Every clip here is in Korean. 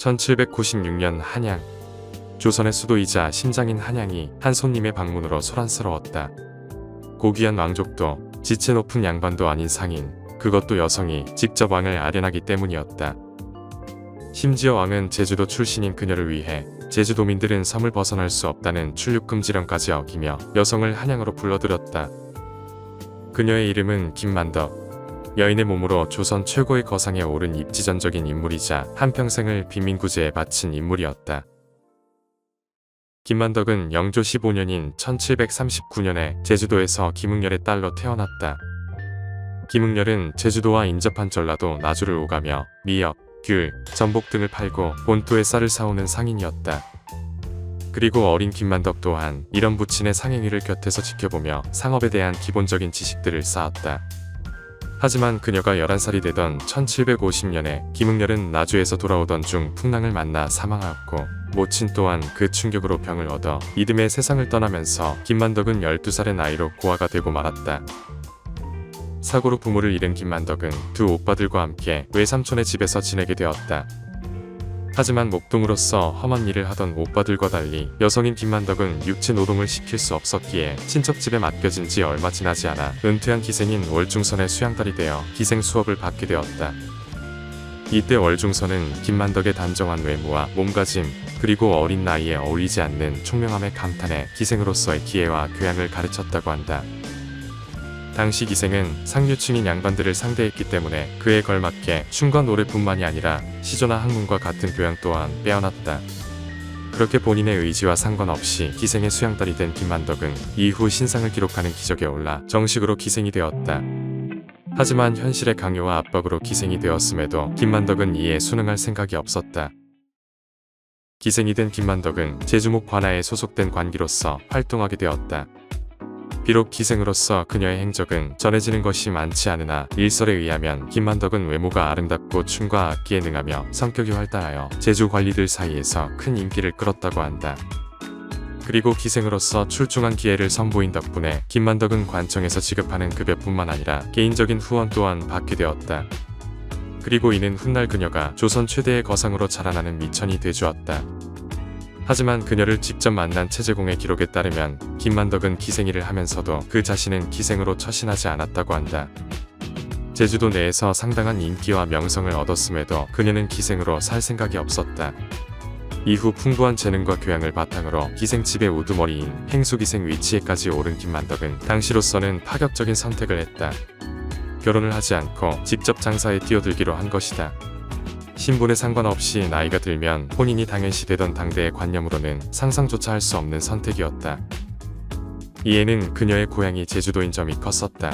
1796년 한양 조선의 수도이자 심장인 한양이 한 손님의 방문으로 소란스러웠다. 고귀한 왕족도 지체 높은 양반도 아닌 상인 그것도 여성이 직접 왕을 아련하기 때문이었다. 심지어 왕은 제주도 출신인 그녀를 위해 제주도민들은 섬을 벗어날 수 없다는 출入금지령까지 어기며 여성을 한양으로 불러들였다. 그녀의 이름은 김만덕. 여인의 몸으로 조선 최고의 거상에 오른 입지전적인 인물이자 한평생을 빈민구제에 바친 인물이었다. 김만덕은 영조 15년인 1739년에 제주도에서 김응열의 딸로 태어났다. 김응열은 제주도와 인접한 전라도 나주를 오가며 미역, 귤, 전복 등을 팔고 본토에 쌀을 사오는 상인이었다. 그리고 어린 김만덕 또한 이런 부친의 상행위를 곁에서 지켜보며 상업에 대한 기본적인 지식들을 쌓았다. 하지만 그녀가 11살이 되던 1750년에 김응열은 나주에서 돌아오던 중 풍랑을 만나 사망하였고 모친 또한 그 충격으로 병을 얻어 이듬해 세상을 떠나면서 김만덕은 12살의 나이로 고아가 되고 말았다. 사고로 부모를 잃은 김만덕은 두 오빠들과 함께 외삼촌의 집에서 지내게 되었다. 하지만 목동으로서 험한 일을 하던 오빠들과 달리 여성인 김만덕은 육체 노동을 시킬 수 없었기에 친척 집에 맡겨진 지 얼마 지나지 않아 은퇴한 기생인 월중선의 수양딸이 되어 기생 수업을 받게 되었다. 이때 월중선은 김만덕의 단정한 외모와 몸가짐 그리고 어린 나이에 어울리지 않는 총명함에 감탄해 기생으로서의 기회와 교양을 가르쳤다고 한다. 당시 기생은 상류층인 양반들을 상대했기 때문에 그에 걸맞게 춤과 노래뿐만이 아니라 시조나 학문과 같은 교양 또한 빼어났다. 그렇게 본인의 의지와 상관없이 기생의 수양딸이 된 김만덕은 이후 신상을 기록하는 기적에 올라 정식으로 기생이 되었다. 하지만 현실의 강요와 압박으로 기생이 되었음에도 김만덕은 이에 순응할 생각이 없었다. 기생이 된 김만덕은 제주목 관아에 소속된 관기로서 활동하게 되었다. 비록 기생으로서 그녀의 행적은 전해지는 것이 많지 않으나 일설에 의하면 김만덕은 외모가 아름답고 춤과 악기에 능하며 성격이 활달하여 제주 관리들 사이에서 큰 인기를 끌었다고 한다. 그리고 기생으로서 출중한 기회를 선보인 덕분에 김만덕은 관청에서 지급하는 급여뿐만 아니라 개인적인 후원 또한 받게 되었다. 그리고 이는 훗날 그녀가 조선 최대의 거상으로 자라나는 미천이 되주었다. 하지만 그녀를 직접 만난 최재공의 기록에 따르면 김만덕은 기생일을 하면서도 그 자신은 기생으로 처신하지 않았다고 한다. 제주도 내에서 상당한 인기와 명성을 얻었음에도 그녀는 기생으로 살 생각이 없었다. 이후 풍부한 재능과 교양을 바탕으로 기생집의 우두머리인 행수기생 위치에까지 오른 김만덕은 당시로서는 파격적인 선택을 했다. 결혼을 하지 않고 직접 장사에 뛰어들기로 한 것이다. 신분에 상관없이 나이가 들면 혼인이 당연시 되던 당대의 관념으로는 상상조차 할 수 없는 선택이었다. 이에는 그녀의 고향이 제주도인 점이 컸었다.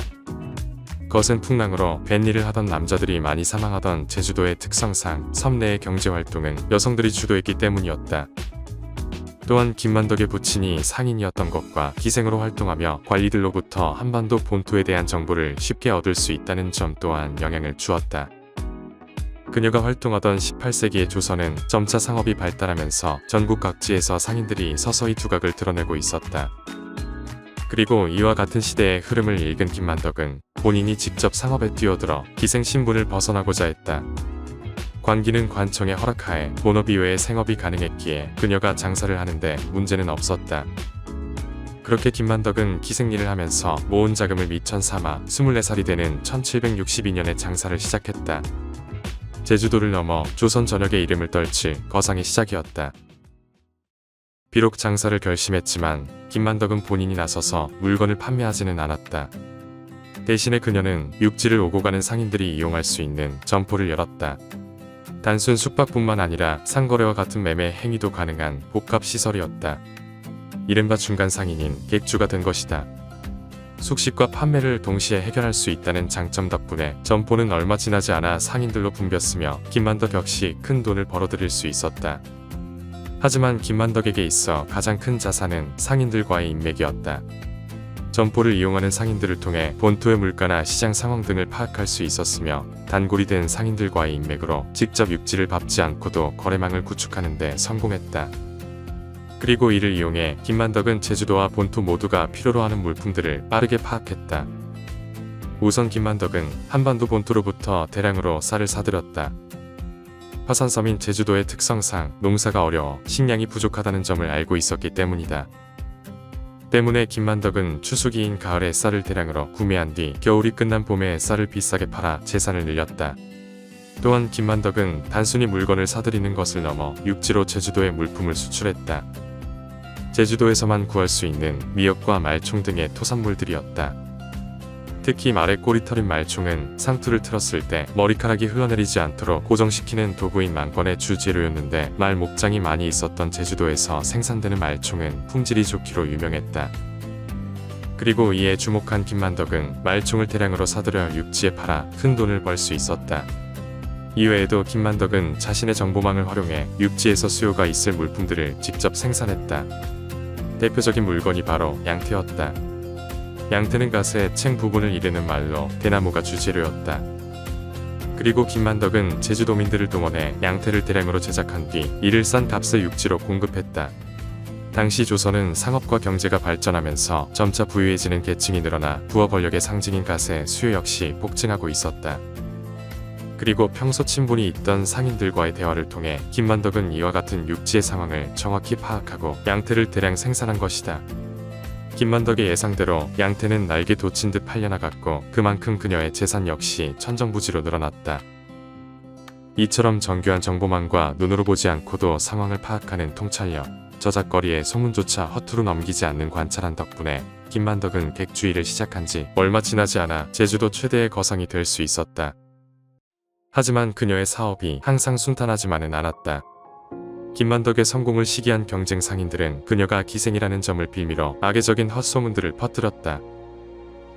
거센 풍랑으로 뱃일을 하던 남자들이 많이 사망하던 제주도의 특성상 섬 내의 경제활동은 여성들이 주도했기 때문이었다. 또한 김만덕의 부친이 상인이었던 것과 기생으로 활동하며 관리들로부터 한반도 본토에 대한 정보를 쉽게 얻을 수 있다는 점 또한 영향을 주었다. 그녀가 활동하던 18세기의 조선은 점차 상업이 발달하면서 전국 각지에서 상인들이 서서히 두각을 드러내고 있었다. 그리고 이와 같은 시대의 흐름을 읽은 김만덕은 본인이 직접 상업에 뛰어들어 기생 신분을 벗어나고자 했다. 관기는 관청의 허락하에 본업 이외의 생업이 가능했기에 그녀가 장사를 하는데 문제는 없었다. 그렇게 김만덕은 기생일을 하면서 모은 자금을 미천 삼아 24살이 되는 1762년에 장사를 시작했다. 제주도를 넘어 조선 전역의 이름을 떨칠 거상의 시작이었다. 비록 장사를 결심했지만 김만덕은 본인이 나서서 물건을 판매하지는 않았다. 대신에 그녀는 육지를 오고 가는 상인들이 이용할 수 있는 점포를 열었다. 단순 숙박뿐만 아니라 상거래와 같은 매매 행위도 가능한 복합 시설이었다. 이른바 중간 상인인 객주가 된 것이다. 숙식과 판매를 동시에 해결할 수 있다는 장점 덕분에 점포는 얼마 지나지 않아 상인들로 붐볐으며 김만덕 역시 큰 돈을 벌어들일 수 있었다. 하지만 김만덕에게 있어 가장 큰 자산은 상인들과의 인맥이었다. 점포를 이용하는 상인들을 통해 본토의 물가나 시장 상황 등을 파악할 수 있었으며 단골이 된 상인들과의 인맥으로 직접 육지를 밟지 않고도 거래망을 구축하는 데 성공했다. 그리고 이를 이용해 김만덕은 제주도와 본토 모두가 필요로 하는 물품들을 빠르게 파악했다. 우선 김만덕은 한반도 본토로부터 대량으로 쌀을 사들였다. 화산섬인 제주도의 특성상 농사가 어려워 식량이 부족하다는 점을 알고 있었기 때문이다. 때문에 김만덕은 추수기인 가을에 쌀을 대량으로 구매한 뒤 겨울이 끝난 봄에 쌀을 비싸게 팔아 재산을 늘렸다. 또한 김만덕은 단순히 물건을 사들이는 것을 넘어 육지로 제주도에 물품을 수출했다. 제주도에서만 구할 수 있는 미역과 말총 등의 토산물들이었다. 특히 말의 꼬리 털인 말총은 상투를 틀었을 때 머리카락이 흘러내리지 않도록 고정시키는 도구인 만권의 주재료였는데 말 목장이 많이 있었던 제주도에서 생산되는 말총은 품질이 좋기로 유명했다. 그리고 이에 주목한 김만덕은 말총을 대량으로 사들여 육지에 팔아 큰 돈을 벌 수 있었다. 이외에도 김만덕은 자신의 정보망을 활용해 육지에서 수요가 있을 물품들을 직접 생산했다. 대표적인 물건이 바로 양태였다. 양태는 갓의 챙 부분을 이르는 말로 대나무가 주재료였다. 그리고 김만덕은 제주도민들을 동원해 양태를 대량으로 제작한 뒤 이를 싼 값에 육지로 공급했다. 당시 조선은 상업과 경제가 발전하면서 점차 부유해지는 계층이 늘어나 부어 권력의 상징인 갓의 수요 역시 폭증하고 있었다. 그리고 평소 친분이 있던 상인들과의 대화를 통해 김만덕은 이와 같은 육지의 상황을 정확히 파악하고 양태를 대량 생산한 것이다. 김만덕의 예상대로 양태는 날개 돋친 듯 팔려나갔고 그만큼 그녀의 재산 역시 천정부지로 늘어났다. 이처럼 정교한 정보망과 눈으로 보지 않고도 상황을 파악하는 통찰력, 저작거리의 소문조차 허투루 넘기지 않는 관찰한 덕분에 김만덕은 객주의를 시작한 지 얼마 지나지 않아 제주도 최대의 거성이 될 수 있었다. 하지만 그녀의 사업이 항상 순탄하지만은 않았다. 김만덕의 성공을 시기한 경쟁 상인들은 그녀가 기생이라는 점을 빌미로 악의적인 헛소문들을 퍼뜨렸다.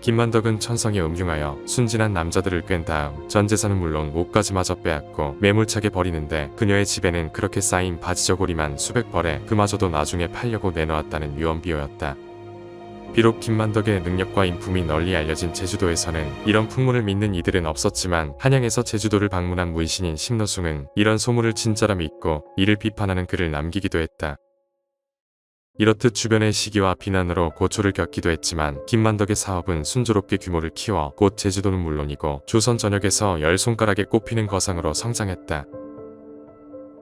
김만덕은 천성에 음흉하여 순진한 남자들을 꿰 다음 전 재산은 물론 옷까지마저 빼앗고 매몰차게 버리는데 그녀의 집에는 그렇게 쌓인 바지저고리만 수백 벌에 그마저도 나중에 팔려고 내놓았다는 유언비어였다. 비록 김만덕의 능력과 인품이 널리 알려진 제주도에서는 이런 풍문을 믿는 이들은 없었지만 한양에서 제주도를 방문한 문신인 심노승은 이런 소문을 진짜라 믿고 이를 비판하는 글을 남기기도 했다. 이렇듯 주변의 시기와 비난으로 고초를 겪기도 했지만 김만덕의 사업은 순조롭게 규모를 키워 곧 제주도는 물론이고 조선 전역에서 열 손가락에 꼽히는 거상으로 성장했다.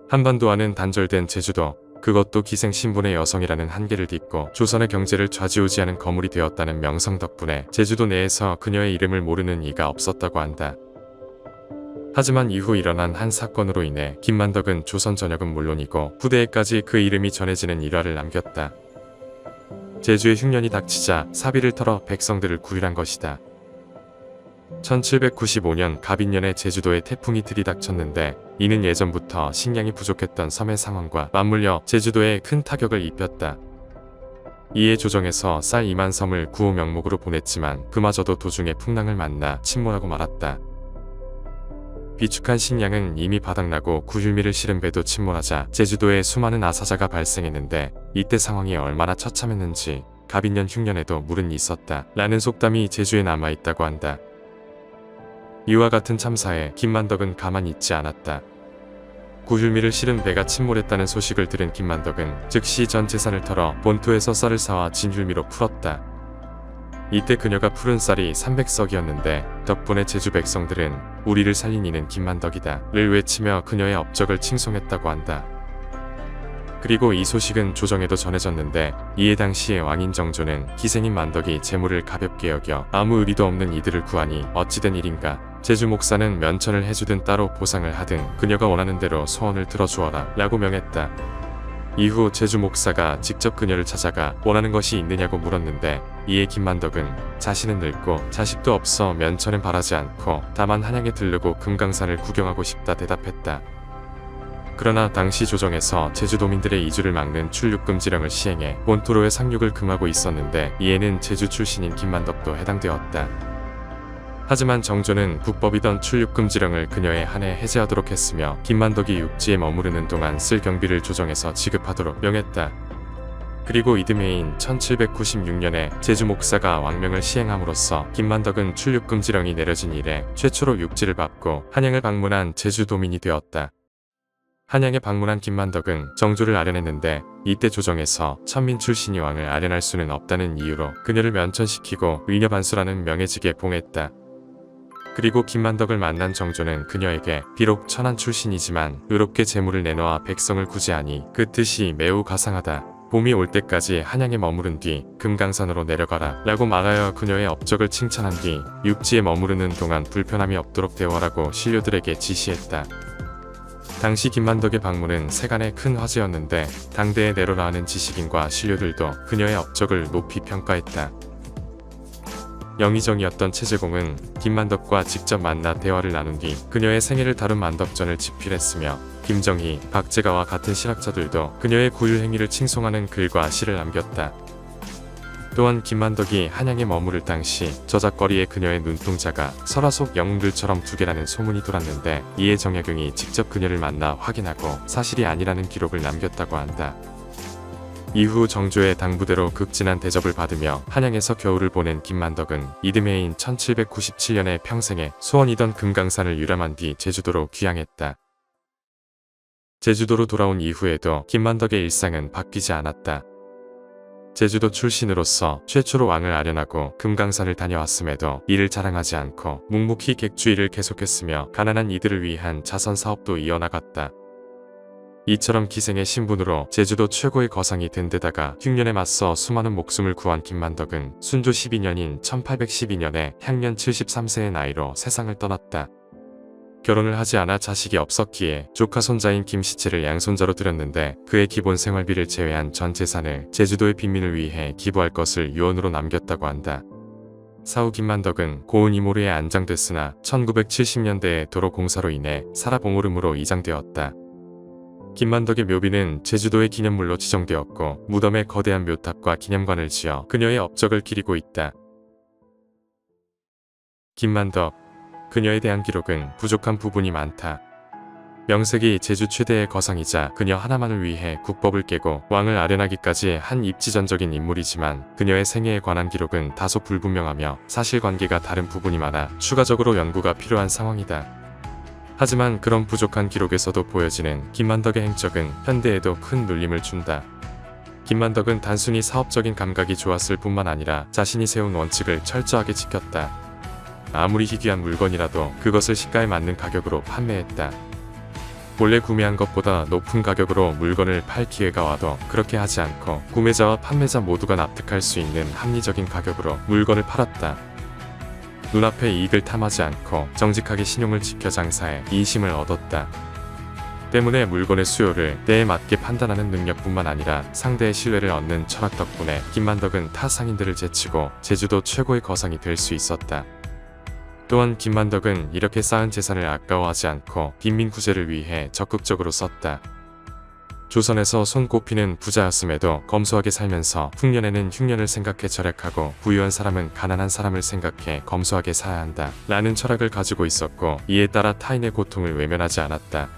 한반도와는 단절된 제주도, 그것도 기생 신분의 여성이라는 한계를 딛고 조선의 경제를 좌지우지하는 거물이 되었다는 명성 덕분에 제주도 내에서 그녀의 이름을 모르는 이가 없었다고 한다. 하지만 이후 일어난 한 사건으로 인해 김만덕은 조선 전역은 물론이고 후대에까지 그 이름이 전해지는 일화를 남겼다. 제주의 흉년이 닥치자 사비를 털어 백성들을 구휼한 것이다. 1795년 갑인년에 제주도에 태풍이 들이닥쳤는데 이는 예전부터 식량이 부족했던 섬의 상황과 맞물려 제주도에 큰 타격을 입혔다. 이에 조정에서 쌀 2만 섬을 구호 명목으로 보냈지만 그마저도 도중에 풍랑을 만나 침몰하고 말았다. 비축한 식량은 이미 바닥나고 구휼미를 실은 배도 침몰하자 제주도에 수많은 아사자가 발생했는데 이때 상황이 얼마나 처참했는지 갑인년 흉년에도 물은 있었다. 라는 속담이 제주에 남아있다고 한다. 이와 같은 참사에 김만덕은 가만히 있지 않았다. 구휼미를 실은 배가 침몰했다는 소식을 들은 김만덕은 즉시 전 재산을 털어 본토에서 쌀을 사와 진휼미로 풀었다. 이때 그녀가 푸른 쌀이 300석이었는데 덕분에 제주 백성들은 우리를 살린 이는 김만덕이다 를 외치며 그녀의 업적을 칭송했다고 한다. 그리고 이 소식은 조정에도 전해졌는데 이에 당시의 왕인 정조는 기생인 만덕이 재물을 가볍게 여겨 아무 의리도 없는 이들을 구하니 어찌된 일인가 제주 목사는 면천을 해주든 따로 보상을 하든 그녀가 원하는 대로 소원을 들어주어라 라고 명했다. 이후 제주 목사가 직접 그녀를 찾아가 원하는 것이 있느냐고 물었는데 이에 김만덕은 자신은 늙고 자식도 없어 면천은 바라지 않고 다만 한양에 들르고 금강산을 구경하고 싶다 대답했다. 그러나 당시 조정에서 제주도민들의 이주를 막는 출륙금지령을 시행해 본토로의 상륙을 금하고 있었는데 이에는 제주 출신인 김만덕도 해당되었다. 하지만 정조는 국법이던 출륙금지령을 그녀에 한해 해제하도록 했으며 김만덕이 육지에 머무르는 동안 쓸 경비를 조정해서 지급하도록 명했다. 그리고 이듬해인 1796년에 제주 목사가 왕명을 시행함으로써 김만덕은 출륙금지령이 내려진 이래 최초로 육지를 밟고 한양을 방문한 제주도민이 되었다. 한양에 방문한 김만덕은 정조를 아련했는데 이때 조정에서 천민 출신이 왕을 아련할 수는 없다는 이유로 그녀를 면천시키고 의녀반수라는 명예직에 봉했다. 그리고 김만덕을 만난 정조는 그녀에게 비록 천한 출신이지만 의롭게 재물을 내놓아 백성을 구제하니 그 뜻이 매우 가상하다. 봄이 올 때까지 한양에 머무른 뒤 금강산으로 내려가라 라고 말하여 그녀의 업적을 칭찬한 뒤 육지에 머무르는 동안 불편함이 없도록 대화라고 신료들에게 지시했다. 당시 김만덕의 방문은 세간의 큰 화제였는데 당대에 내로라 하는 지식인과 신료들도 그녀의 업적을 높이 평가했다. 영의정이었던 최재공은 김만덕과 직접 만나 대화를 나눈 뒤 그녀의 생애를 다룬 만덕전을 집필했으며 김정희, 박재가와 같은 실학자들도 그녀의 고유 행위를 칭송하는 글과 시를 남겼다. 또한 김만덕이 한양에 머무를 당시 저작거리에 그녀의 눈동자가 설화 속 영웅들처럼 두 개라는 소문이 돌았는데 이에 정약용이 직접 그녀를 만나 확인하고 사실이 아니라는 기록을 남겼다고 한다. 이후 정조의 당부대로 극진한 대접을 받으며 한양에서 겨울을 보낸 김만덕은 이듬해인 1797년에 평생에 소원이던 금강산을 유람한 뒤 제주도로 귀향했다. 제주도로 돌아온 이후에도 김만덕의 일상은 바뀌지 않았다. 제주도 출신으로서 최초로 왕을 아련하고 금강산을 다녀왔음에도 이를 자랑하지 않고 묵묵히 객주의를 계속했으며 가난한 이들을 위한 자선 사업도 이어나갔다. 이처럼 기생의 신분으로 제주도 최고의 거상이 된 데다가 흉년에 맞서 수많은 목숨을 구한 김만덕은 순조 12년인 1812년에 향년 73세의 나이로 세상을 떠났다. 결혼을 하지 않아 자식이 없었기에 조카 손자인 김시채를 양손자로 들였는데 그의 기본 생활비를 제외한 전 재산을 제주도의 빈민을 위해 기부할 것을 유언으로 남겼다고 한다. 사후 김만덕은 고은 이모르에 안장됐으나 1970년대에 도로 공사로 인해 살아봉오름으로 이장되었다. 김만덕의 묘비는 제주도의 기념물로 지정되었고 무덤에 거대한 묘탑과 기념관을 지어 그녀의 업적을 기리고 있다. 김만덕 그녀에 대한 기록은 부족한 부분이 많다. 명색이 제주 최대의 거상이자 그녀 하나만을 위해 국법을 깨고 왕을 아련하기까지 한 입지전적인 인물이지만 그녀의 생애에 관한 기록은 다소 불분명하며 사실관계가 다른 부분이 많아 추가적으로 연구가 필요한 상황이다. 하지만 그런 부족한 기록에서도 보여지는 김만덕의 행적은 현대에도 큰 눌림을 준다. 김만덕은 단순히 사업적인 감각이 좋았을 뿐만 아니라 자신이 세운 원칙을 철저하게 지켰다. 아무리 희귀한 물건이라도 그것을 시가에 맞는 가격으로 판매했다. 원래 구매한 것보다 높은 가격으로 물건을 팔 기회가 와도 그렇게 하지 않고 구매자와 판매자 모두가 납득할 수 있는 합리적인 가격으로 물건을 팔았다. 눈앞에 이익을 탐하지 않고 정직하게 신용을 지켜 장사해 인심을 얻었다. 때문에 물건의 수요를 때에 맞게 판단하는 능력뿐만 아니라 상대의 신뢰를 얻는 철학 덕분에 김만덕은 타 상인들을 제치고 제주도 최고의 거상이 될 수 있었다. 또한 김만덕은 이렇게 쌓은 재산을 아까워하지 않고 빈민 구제를 위해 적극적으로 썼다. 조선에서 손꼽히는 부자였음에도 검소하게 살면서 흉년에는 흉년을 생각해 절약하고 부유한 사람은 가난한 사람을 생각해 검소하게 살아야 한다. 라는 철학을 가지고 있었고 이에 따라 타인의 고통을 외면하지 않았다.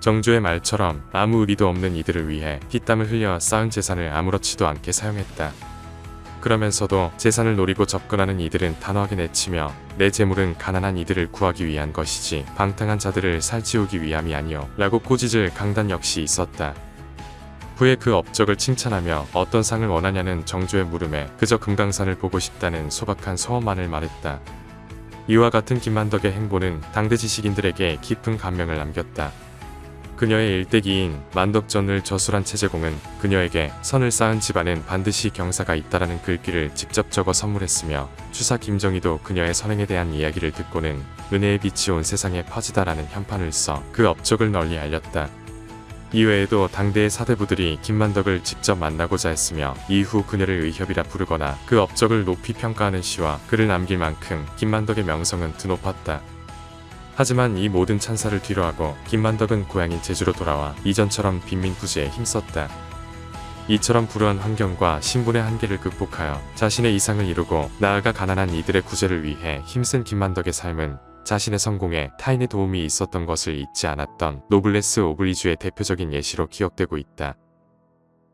정조의 말처럼 아무 의리도 없는 이들을 위해 피땀을 흘려 쌓은 재산을 아무렇지도 않게 사용했다. 그러면서도 재산을 노리고 접근하는 이들은 단호하게 내치며 내 재물은 가난한 이들을 구하기 위한 것이지 방탕한 자들을 살찌우기 위함이 아니오 라고 꼬집을 강단 역시 있었다. 후에 그 업적을 칭찬하며 어떤 상을 원하냐는 정조의 물음에 그저 금강산을 보고 싶다는 소박한 소원만을 말했다. 이와 같은 김만덕의 행보는 당대 지식인들에게 깊은 감명을 남겼다. 그녀의 일대기인 만덕전을 저술한 체제공은 그녀에게 선을 쌓은 집안엔 반드시 경사가 있다라는 글귀를 직접 적어 선물했으며 추사 김정희도 그녀의 선행에 대한 이야기를 듣고는 은혜의 빛이 온 세상에 퍼지다라는 현판을 써 그 업적을 널리 알렸다. 이외에도 당대의 사대부들이 김만덕을 직접 만나고자 했으며 이후 그녀를 의협이라 부르거나 그 업적을 높이 평가하는 시와 글을 남길 만큼 김만덕의 명성은 드높았다. 하지만 이 모든 찬사를 뒤로하고 김만덕은 고향인 제주로 돌아와 이전처럼 빈민 구제에 힘썼다. 이처럼 불우한 환경과 신분의 한계를 극복하여 자신의 이상을 이루고 나아가 가난한 이들의 구제를 위해 힘쓴 김만덕의 삶은 자신의 성공에 타인의 도움이 있었던 것을 잊지 않았던 노블레스 오블리주의 대표적인 예시로 기억되고 있다.